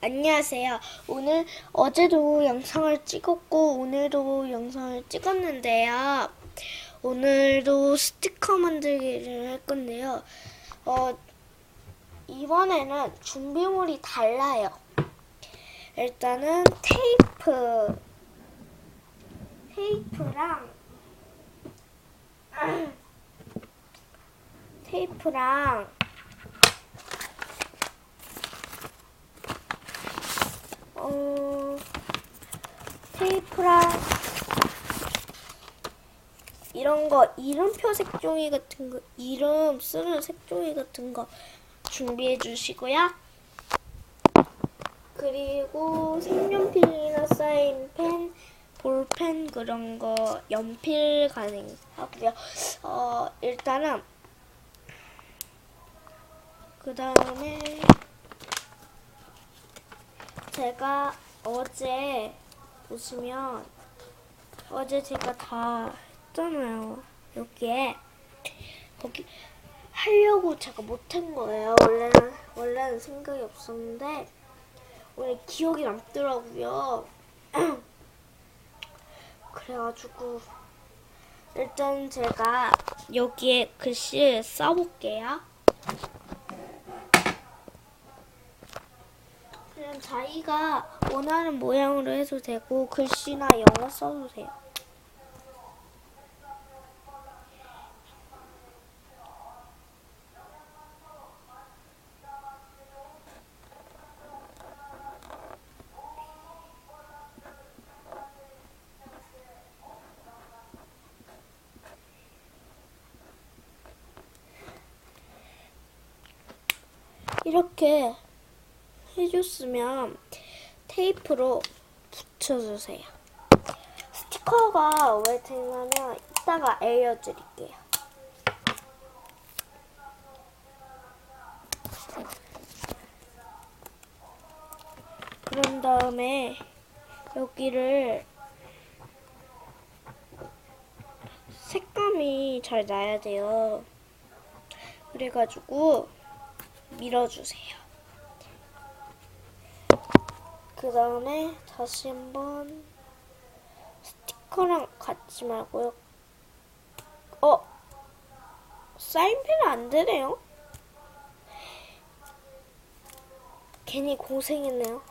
안녕하세요. 오늘 어제도 영상을 찍었고 오늘도 영상을 찍었는데요. 오늘도 스티커 만들기를 할 건데요. 어, 이번에는 준비물이 달라요. 일단은 테이프, 테이프랑 테이프랑 어, 테이프랑 이런 거 이름표 색종이 같은 거 이름 쓰는 색종이 같은 거 준비해 주시고요. 그리고 색연필이나 사인펜, 볼펜 그런 거 연필 가능하고요. 어, 일단은 그 다음에 제가 어제 보시면 어제 제가 다 했잖아요. 여기에 거기 하려고 제가 못한 거예요. 원래는 원래는 생각이 없었는데 오늘 기억이 남더라고요. 그래가지고 일단 제가 여기에 글씨를 써볼게요. 자기가 원하는 모양으로 해도 되고 글씨나 영어 써도 돼요. 이렇게 해줬으면 테이프로 붙여주세요. 스티커가 왜 되냐면 이따가 알려드릴게요. 그런 다음에 여기를 색감이 잘 나야 돼요. 그래가지고 밀어주세요. 그 다음에 다시 한번 스티커랑 같이 말고요. 어? 사인펜 안 되네요? 괜히 고생했네요.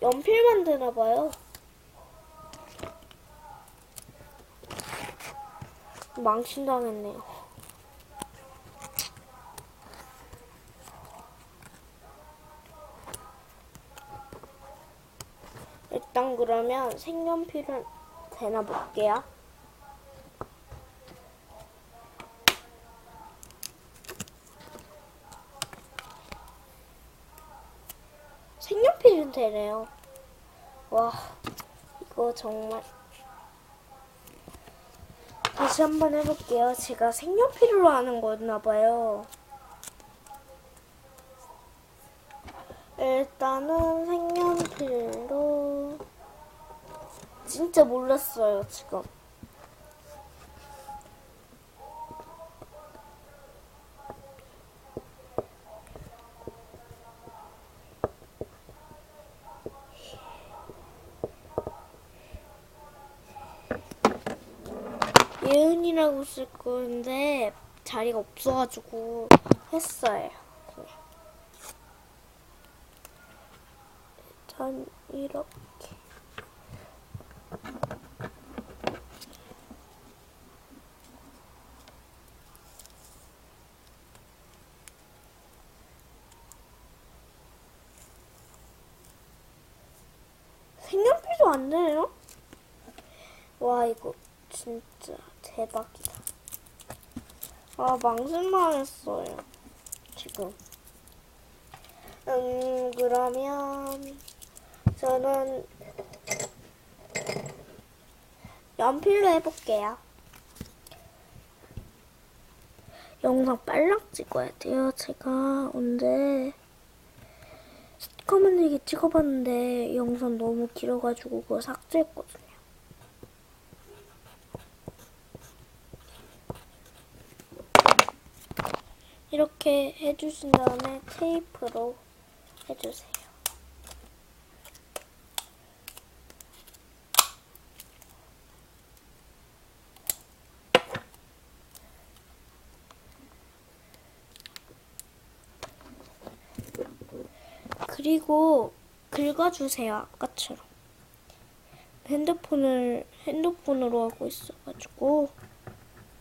연필만 되나봐요. 망신당했네요. 일단 그러면 색연필은 되나 볼게요. 색연필은 되네요. 와, 이거 정말. 다시 한번 해볼게요. 제가 색연필로 하는 거였나 봐요. 일단은 색연필로 진짜 몰랐어요 지금 예은이라고 쓸 건데 자리가 없어가지고 했어요. 일단 이렇게 색연필도 안 되네요? 와 이거 진짜 대박이다. 아 망설망했어요 지금. 음 그러면 저는 연필로 해볼게요. 영상 빨랑 찍어야 돼요. 제가 언제 만들기 찍어봤는데 영상 너무 길어가지고 그거 삭제했거든요. 이렇게 해주신 다음에 테이프로 해주세요. 그리고 긁어주세요. 아까처럼. 핸드폰을 핸드폰으로 하고 있어가지고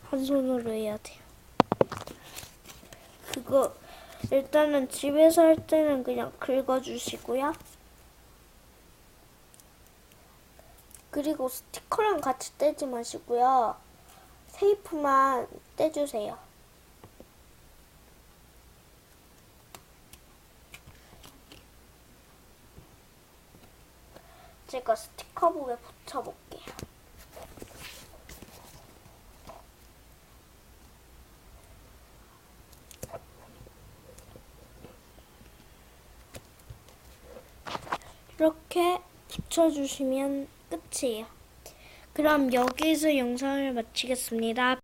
한 손으로 해야 돼요. 그거 일단은 집에서 할 때는 그냥 긁어주시고요. 그리고 스티커랑 같이 떼지 마시고요. 테이프만 떼주세요. 제가 스티커북에 붙여볼게요. 이렇게 붙여주시면 끝이에요. 그럼 여기서 영상을 마치겠습니다.